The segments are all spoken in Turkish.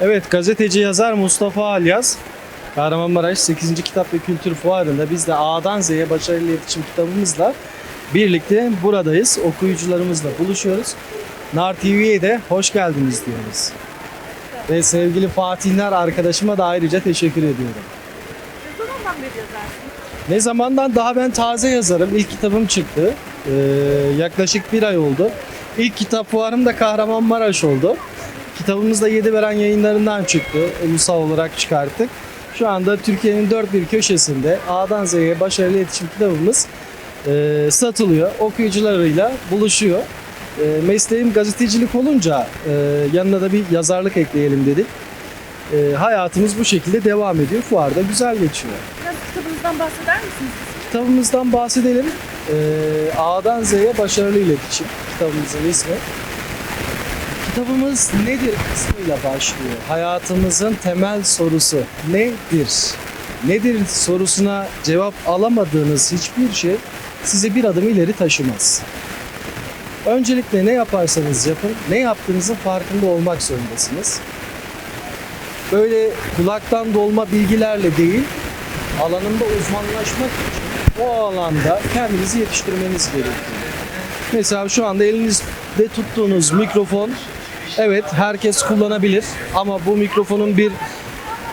Evet, gazeteci yazar Mustafa Alyaz, Kahramanmaraş 8. Kitap ve Kültür Fuarı'nda biz de A'dan Z'ye başarılı iletişim kitabımızla birlikte buradayız. Okuyucularımızla buluşuyoruz. Nar TV'ye de hoş geldiniz diyoruz. Ve sevgili Fatihler arkadaşıma da ayrıca teşekkür ediyorum. Ne zamandan beri yazarsın? Ne zamandan daha ben taze yazarım. İlk kitabım çıktı. Ee, yaklaşık bir ay oldu. İlk kitap fuarım da Kahramanmaraş oldu. Kitabımız da Yedi Veren yayınlarından çıktı. Ulusal olarak çıkarttık. Şu anda Türkiye'nin dört bir köşesinde A'dan Z'ye başarılı iletişim kitabımız e, satılıyor. Okuyucularıyla buluşuyor. E, mesleğim gazetecilik olunca e, yanına da bir yazarlık ekleyelim dedik. E, hayatımız bu şekilde devam ediyor. Fuarda güzel geçiyor. Biraz kitabınızdan bahseder misiniz? Kitabımızdan bahsedelim. Ee, A'dan Z'ye başarılı iletişim kitabımızın ismi. Kitabımız nedir kısmıyla başlıyor. Hayatımızın temel sorusu nedir? Nedir sorusuna cevap alamadığınız hiçbir şey sizi bir adım ileri taşımaz. Öncelikle ne yaparsanız yapın, ne yaptığınızın farkında olmak zorundasınız. Böyle kulaktan dolma bilgilerle değil, alanında uzmanlaşmak için o alanda kendinizi yetiştirmeniz gerekiyor. Mesela şu anda elinizde tuttuğunuz mikrofon evet herkes kullanabilir ama bu mikrofonun bir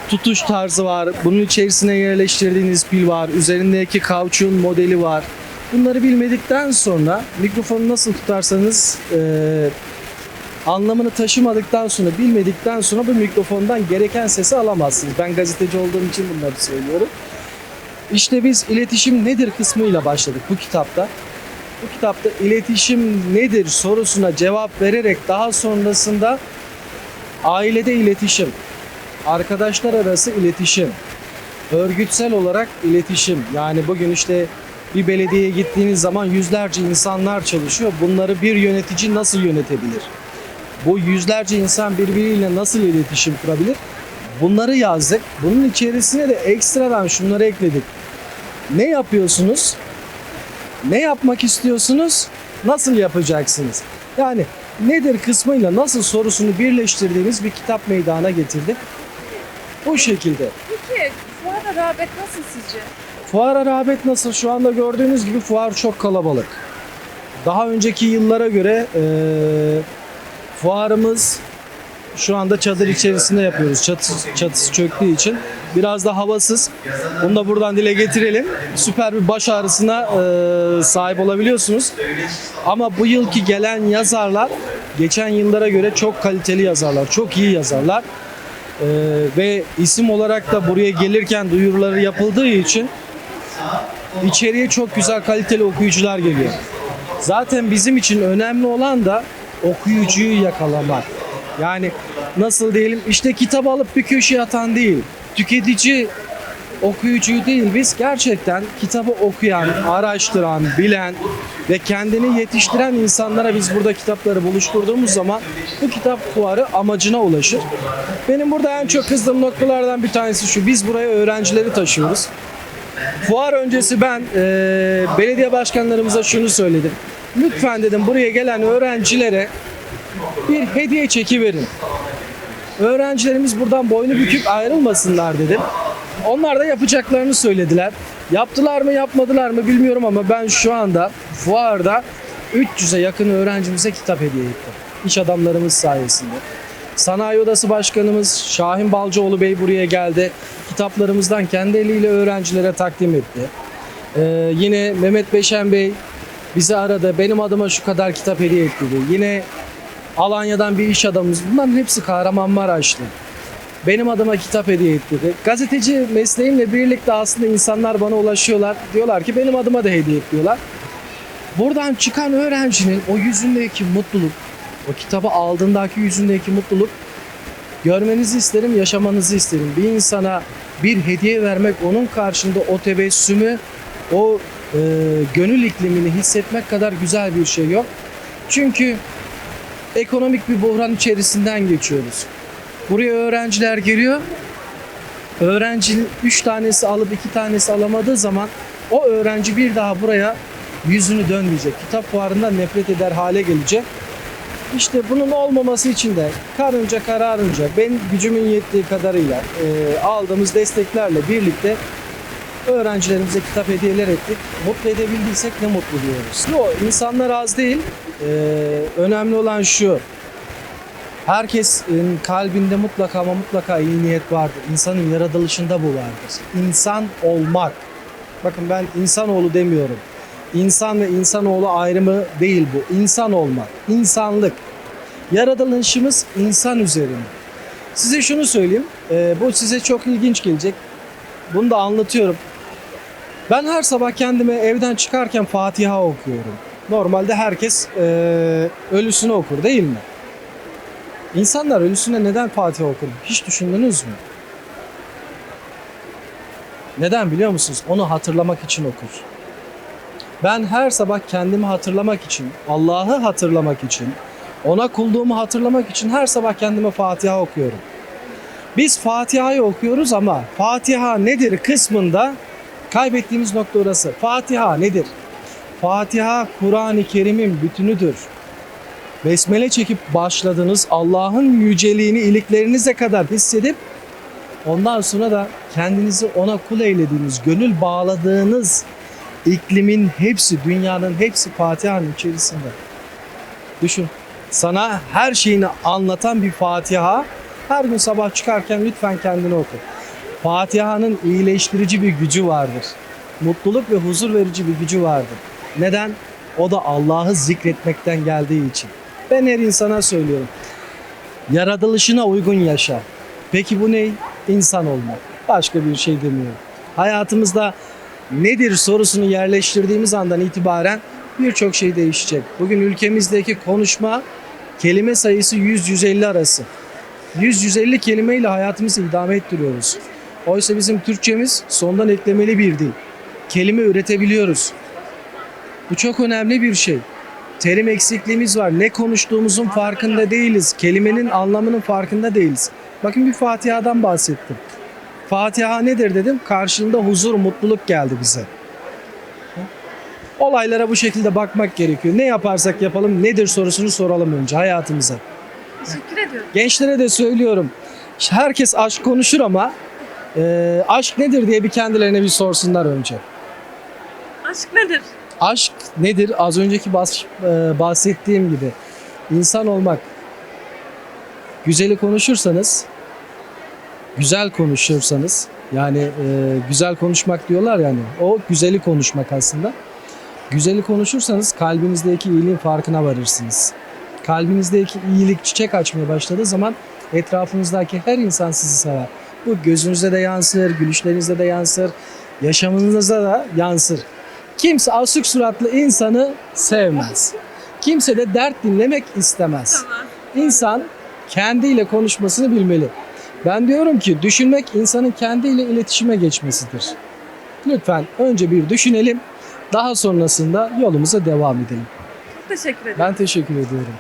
tutuş tarzı var. Bunun içerisine yerleştirdiğiniz pil var. Üzerindeki kauçuğun modeli var. Bunları bilmedikten sonra mikrofonu nasıl tutarsanız eee, anlamını taşımadıktan sonra, bilmedikten sonra bu mikrofondan gereken sesi alamazsınız. Ben gazeteci olduğum için bunları söylüyorum. İşte biz iletişim nedir kısmıyla başladık bu kitapta. Bu kitapta iletişim nedir sorusuna cevap vererek daha sonrasında ailede iletişim, arkadaşlar arası iletişim, örgütsel olarak iletişim. Yani bugün işte bir belediyeye gittiğiniz zaman yüzlerce insanlar çalışıyor. Bunları bir yönetici nasıl yönetebilir? Bu yüzlerce insan birbiriyle nasıl iletişim kurabilir? Bunları yazdık. Bunun içerisine de ekstradan şunları ekledik. Ne yapıyorsunuz? Ne yapmak istiyorsunuz? Nasıl yapacaksınız? Yani nedir kısmıyla nasıl sorusunu birleştirdiğimiz bir kitap meydana getirdik. Bu şekilde. Peki fuara rağbet nasıl sizce? Fuara rağbet nasıl? Şu anda gördüğünüz gibi fuar çok kalabalık. Daha önceki yıllara göre eee, fuarımız şu anda çadır içerisinde yapıyoruz. Çatısı, çatısı çöktüğü için biraz da havasız. Bunu da buradan dile getirelim. Süper bir baş ağrısına eee, sahip olabiliyorsunuz. Ama bu yılki gelen yazarlar geçen yıllara göre çok kaliteli yazarlar, çok iyi yazarlar. Eee, ve isim olarak da buraya gelirken duyuruları yapıldığı için içeriye çok güzel kaliteli okuyucular geliyor. Zaten bizim için önemli olan da okuyucuyu yakalamak. Yani nasıl diyelim işte kitap alıp bir köşeye atan değil. Tüketici okuyucuyu değil biz gerçekten kitabı okuyan, araştıran, bilen ve kendini yetiştiren insanlara biz burada kitapları buluşturduğumuz zaman bu kitap fuarı amacına ulaşır. Benim burada en çok kızdığım noktalardan bir tanesi şu. Biz buraya öğrencileri taşıyoruz. Fuar öncesi ben e, belediye başkanlarımıza şunu söyledim. Lütfen dedim buraya gelen öğrencilere bir hediye çeki verin. Öğrencilerimiz buradan boynu büküp ayrılmasınlar dedim. Onlar da yapacaklarını söylediler. Yaptılar mı yapmadılar mı bilmiyorum ama ben şu anda fuarda 300'e yakın öğrencimize kitap hediye ettim. İş adamlarımız sayesinde. Sanayi Odası Başkanımız Şahin Balcıoğlu Bey buraya geldi. Kitaplarımızdan kendi eliyle öğrencilere takdim etti. Ee, yine Mehmet Beşen Bey bizi aradı. Benim adıma şu kadar kitap hediye etti. Yine Alanya'dan bir iş adamımız. Bunların hepsi Kahramanmaraşlı. Benim adıma kitap hediye etti. Gazeteci mesleğimle birlikte aslında insanlar bana ulaşıyorlar. Diyorlar ki benim adıma da hediye et. Buradan çıkan öğrencinin o yüzündeki mutluluk, o kitabı aldığındaki yüzündeki mutluluk görmenizi isterim, yaşamanızı isterim. Bir insana bir hediye vermek, onun karşında o tebessümü, o e, gönül iklimini hissetmek kadar güzel bir şey yok. Çünkü ekonomik bir buhran içerisinden geçiyoruz. Buraya öğrenciler geliyor. Öğrenci 3 tanesi alıp 2 tanesi alamadığı zaman o öğrenci bir daha buraya yüzünü dönmeyecek. Kitap fuarından nefret eder hale gelecek. İşte bunun olmaması için de karınca kararınca ben gücümün yettiği kadarıyla e, aldığımız desteklerle birlikte öğrencilerimize kitap hediyeler ettik. Mutlu edebildiysek ne mutlu diyoruz. Yok insanlar az değil. E, önemli olan şu. Herkesin kalbinde mutlaka ama mutlaka iyi niyet vardır. İnsanın yaratılışında bu vardır. İnsan olmak. Bakın ben insanoğlu demiyorum. İnsan ve insanoğlu ayrımı değil bu. İnsan olmak, insanlık. Yaratılışımız insan üzerine. Size şunu söyleyeyim. e, bu size çok ilginç gelecek. Bunu da anlatıyorum. Ben her sabah kendime evden çıkarken Fatiha okuyorum. Normalde herkes e, ölüsünü okur değil mi? İnsanlar ölüsüne neden Fatiha okur? Hiç düşündünüz mü? Neden biliyor musunuz? Onu hatırlamak için okur. Ben her sabah kendimi hatırlamak için, Allah'ı hatırlamak için, ona kulluğumu hatırlamak için her sabah kendime Fatiha okuyorum. Biz Fatiha'yı okuyoruz ama Fatiha nedir kısmında kaybettiğimiz nokta orası. Fatiha nedir? Fatiha Kur'an-ı Kerim'in bütünüdür. Besmele çekip başladınız Allah'ın yüceliğini iliklerinize kadar hissedip ondan sonra da kendinizi ona kul eylediğiniz, gönül bağladığınız iklimin hepsi, dünyanın hepsi Fatiha'nın içerisinde. Düşün. Sana her şeyini anlatan bir Fatiha. Her gün sabah çıkarken lütfen kendini oku. Fatiha'nın iyileştirici bir gücü vardır. Mutluluk ve huzur verici bir gücü vardır. Neden? O da Allah'ı zikretmekten geldiği için. Ben her insana söylüyorum. Yaratılışına uygun yaşa. Peki bu ne? İnsan olmak. Başka bir şey demiyorum. Hayatımızda nedir sorusunu yerleştirdiğimiz andan itibaren birçok şey değişecek. Bugün ülkemizdeki konuşma kelime sayısı 100-150 arası. 100-150 kelimeyle hayatımızı idame ettiriyoruz. Oysa bizim Türkçemiz sondan eklemeli bir dil. Kelime üretebiliyoruz. Bu çok önemli bir şey. Terim eksikliğimiz var. Ne konuştuğumuzun farkında değiliz. Kelimenin anlamının farkında değiliz. Bakın bir Fatiha'dan bahsettim. Fatiha nedir dedim. Karşılığında huzur, mutluluk geldi bize. Olaylara bu şekilde bakmak gerekiyor. Ne yaparsak yapalım nedir sorusunu soralım önce hayatımıza. Teşekkür ediyorum. Gençlere de söylüyorum. Herkes aşk konuşur ama e, aşk nedir diye bir kendilerine bir sorsunlar önce. Aşk nedir? Aşk nedir? Az önceki bahs- e, bahsettiğim gibi insan olmak. Güzeli konuşursanız, güzel konuşursanız, yani e, güzel konuşmak diyorlar yani. O güzeli konuşmak aslında. Güzeli konuşursanız kalbinizdeki iyiliğin farkına varırsınız. Kalbinizdeki iyilik çiçek açmaya başladığı zaman etrafınızdaki her insan sizi sever. Bu gözünüzde de yansır, gülüşlerinizde de yansır, yaşamınızda da yansır. Kimse asık suratlı insanı sevmez. Kimse de dert dinlemek istemez. İnsan kendiyle konuşmasını bilmeli. Ben diyorum ki düşünmek insanın kendiyle iletişime geçmesidir. Lütfen önce bir düşünelim. Daha sonrasında yolumuza devam edelim. Teşekkür ederim. Ben teşekkür ediyorum.